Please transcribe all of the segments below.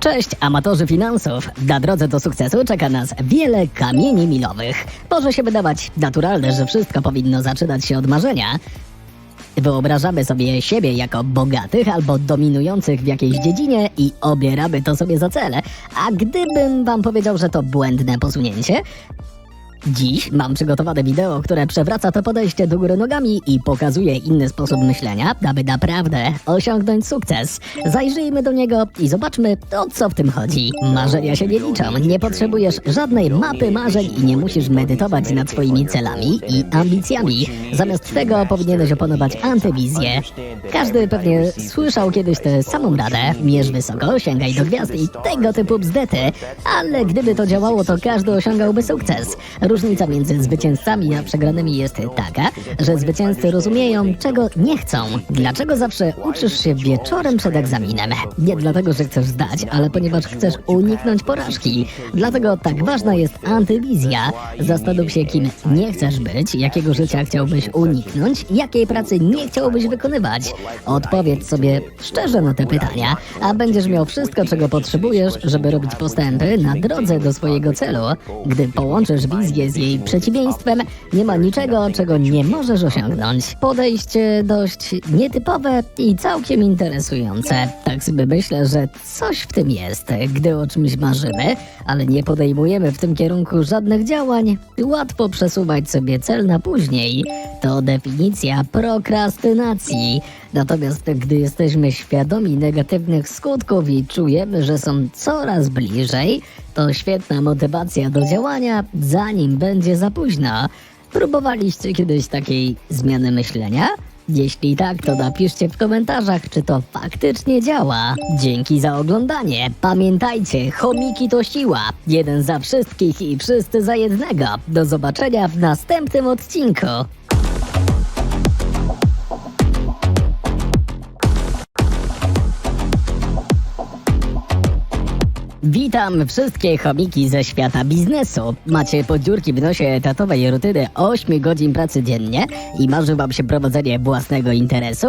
Cześć, amatorzy finansów! Na drodze do sukcesu czeka nas wiele kamieni milowych. Może się wydawać naturalne, że wszystko powinno zaczynać się od marzenia. Wyobrażamy sobie siebie jako bogatych albo dominujących w jakiejś dziedzinie i obieramy to sobie za cel. A gdybym wam powiedział, że to błędne posunięcie, Dziś mam przygotowane wideo, które przewraca to podejście do góry nogami i pokazuje inny sposób myślenia, aby naprawdę osiągnąć sukces. Zajrzyjmy do niego i zobaczmy, o co w tym chodzi. Marzenia się nie liczą, nie potrzebujesz żadnej mapy marzeń i nie musisz medytować nad swoimi celami i ambicjami. Zamiast tego powinieneś opanować antywizję. Każdy pewnie słyszał kiedyś tę samą radę, mierz wysoko, sięgaj do gwiazd i tego typu bzdety, ale gdyby to działało, to każdy osiągałby sukces. Różnica między zwycięzcami a przegranymi jest taka, że zwycięzcy rozumieją, czego nie chcą. Dlaczego zawsze uczysz się wieczorem przed egzaminem? Nie dlatego, że chcesz zdać, ale ponieważ chcesz uniknąć porażki. Dlatego tak ważna jest antywizja. Zastanów się, kim nie chcesz być, jakiego życia chciałbyś uniknąć, jakiej pracy nie chciałbyś wykonywać. Odpowiedz sobie szczerze na te pytania, a będziesz miał wszystko, czego potrzebujesz, żeby robić postępy na drodze do swojego celu. Gdy połączysz wizję z jej przeciwieństwem, nie ma niczego, czego nie możesz osiągnąć. Podejście dość nietypowe i całkiem interesujące. Tak sobie myślę, że coś w tym jest. Gdy o czymś marzymy, ale nie podejmujemy w tym kierunku żadnych działań, łatwo przesuwać sobie cel na później. To definicja prokrastynacji. Natomiast gdy jesteśmy świadomi negatywnych skutków i czujemy, że są coraz bliżej, to świetna motywacja do działania, zanim będzie za późno. Próbowaliście kiedyś takiej zmiany myślenia? Jeśli tak, to napiszcie w komentarzach, czy to faktycznie działa. Dzięki za oglądanie. Pamiętajcie, chomiki to siła. Jeden za wszystkich i wszyscy za jednego. Do zobaczenia w następnym odcinku. Witam wszystkie chomiki ze świata biznesu. Macie podziurki w nosie etatowej rutyny 8 godzin pracy dziennie i marzy wam się prowadzenie własnego interesu?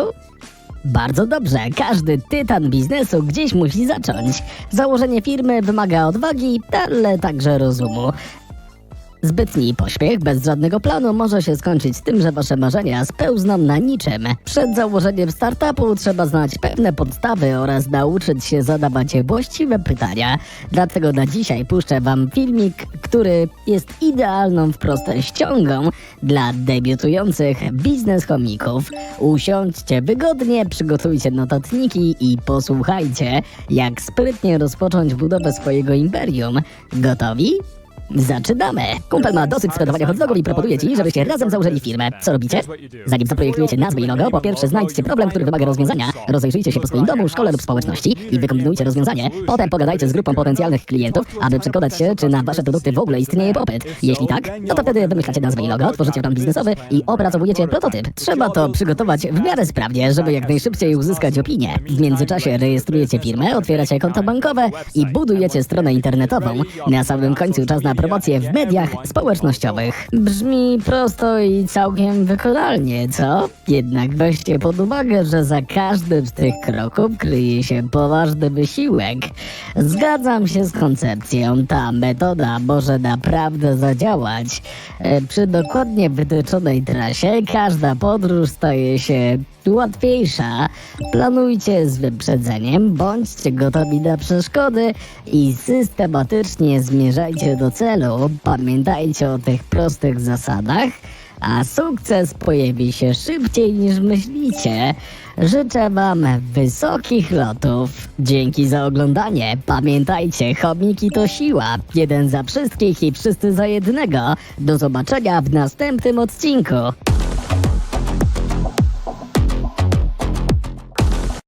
Bardzo dobrze, każdy tytan biznesu gdzieś musi zacząć. Założenie firmy wymaga odwagi, ale także rozumu. Zbytni pośpiech bez żadnego planu może się skończyć tym, że wasze marzenia spełzną na niczym. Przed założeniem startupu trzeba znać pewne podstawy oraz nauczyć się zadawać właściwe pytania. Dlatego na dzisiaj puszczę wam filmik, który jest idealną wprost ściągą dla debiutujących biznes komików. Usiądźcie wygodnie, przygotujcie notatniki i posłuchajcie, jak sprytnie rozpocząć budowę swojego imperium. Gotowi? Zaczynamy! Kumpel ma dosyć sprzedawania hot dogów i proponuje ci, żebyście razem założyli firmę. Co robicie? Zanim zaprojektujecie nazwę i logo, po pierwsze znajdźcie problem, który wymaga rozwiązania. Rozejrzyjcie się po swoim domu, szkole lub społeczności i wykombinujcie rozwiązanie. Potem pogadajcie z grupą potencjalnych klientów, aby przekonać się, czy na wasze produkty w ogóle istnieje popyt. Jeśli tak, no to wtedy wymyślacie nazwę i logo, tworzycie plan biznesowy i opracowujecie prototyp. Trzeba to przygotować w miarę sprawnie, żeby jak najszybciej uzyskać opinię. W międzyczasie rejestrujecie firmę, otwieracie konto bankowe i budujecie stronę internetową. Na samym końcu czas na promocję w mediach społecznościowych. Brzmi prosto i całkiem wykonalnie, co? Jednak weźcie pod uwagę, że za każdym z tych kroków kryje się poważny wysiłek. Zgadzam się z koncepcją, ta metoda może naprawdę zadziałać. E, Przy dokładnie wytyczonej trasie każda podróż staje się łatwiejsza. Planujcie z wyprzedzeniem, bądźcie gotowi na przeszkody i systematycznie zmierzajcie do celu. Pamiętajcie o tych prostych zasadach, a sukces pojawi się szybciej niż myślicie. Życzę Wam wysokich lotów. Dzięki za oglądanie. Pamiętajcie, chomiki to siła. Jeden za wszystkich i wszyscy za jednego. Do zobaczenia w następnym odcinku.